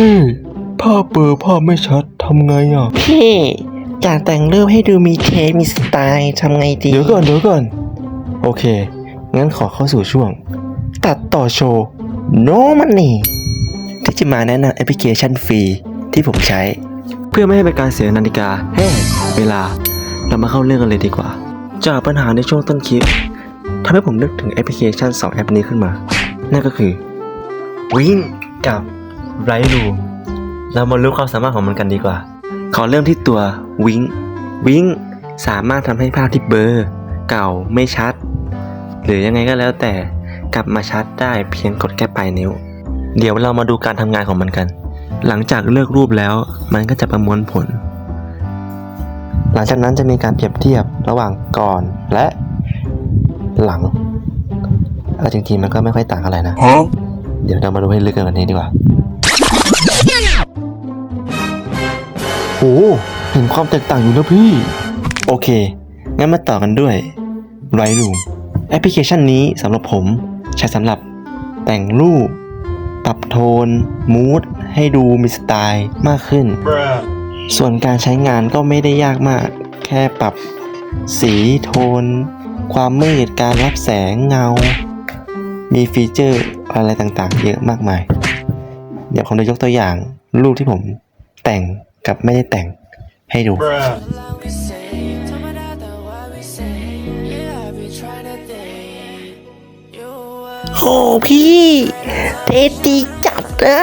พี่ภาพเบลอร์ภาพไม่ชัดทำไงอะ พี่อยากแต่งรูปให้ดูมีเทสมีสไตล์ทำไงดี เดี๋ยวก่อนเดี๋ยวก่อน โอเค งั้นขอเข้าสู่ช่วง ตัดต่อโชว์ no money ที่จะมาแนะนำแอปพลิเคชันฟรีที่ผมใช้ เพื่อไม่ให้เป็นการเสียนาฬิกาเฮ้เวลา เรามาเข้าเรื่องกันเลยดีกว่า จากปัญหาในช่วงต้นคลิปทำให้ผมนึกถึงแอปพลิเคชัน 2 แอปนี้ขึ้นมา นั่นก็คือวิ่งกับ ไรรูมเรามารู้ความสามารถของมันกันดีกว่า ขอเริ่มที่ตัววิ่งวิ่งสามารถทำให้ภาพที่เบลอร์เก่าไม่ชัด หรือยังไงก็แล้วแต่กลับมาชัดได้เพียงกดแค่ปลายนิ้ว เดี๋ยวเรามาดูการทำงานของมันกัน หลังจากเลือกรูปแล้วมันก็จะประมวลผล หลังจากนั้นจะมีการเปรียบเทียบระหว่างก่อนและหลังเอาจริงๆมันก็ไม่ค่อยต่างอะไรนะ เดี๋ยวเรามาดูให้ลึกกันกว่านี้ดีกว่า โอ้เห็นความแตกต่างอยู่นะพี่ โอเค งั้นมาต่อกันด้วย Lightroom แอปพลิเคชันนี้สำหรับผม ใช้สำหรับแต่งรูป ปรับโทน มูดให้ดูมีสไตล์มากขึ้น ส่วนการใช้งานก็ไม่ได้ยากมาก แค่ปรับ สีโทน ความมืดการรับแสงเงา มีฟีเจอร์อะไรต่างๆ เยอะมากมาย เดี๋ยวผมจะยกตัวอย่างรูปที่ผมแต่ง กับไม่ได้แต่งให้ดู we say, tell me that the what we say. Yeah, I be trying to think. You are โหพี่เทสดีจัดอะ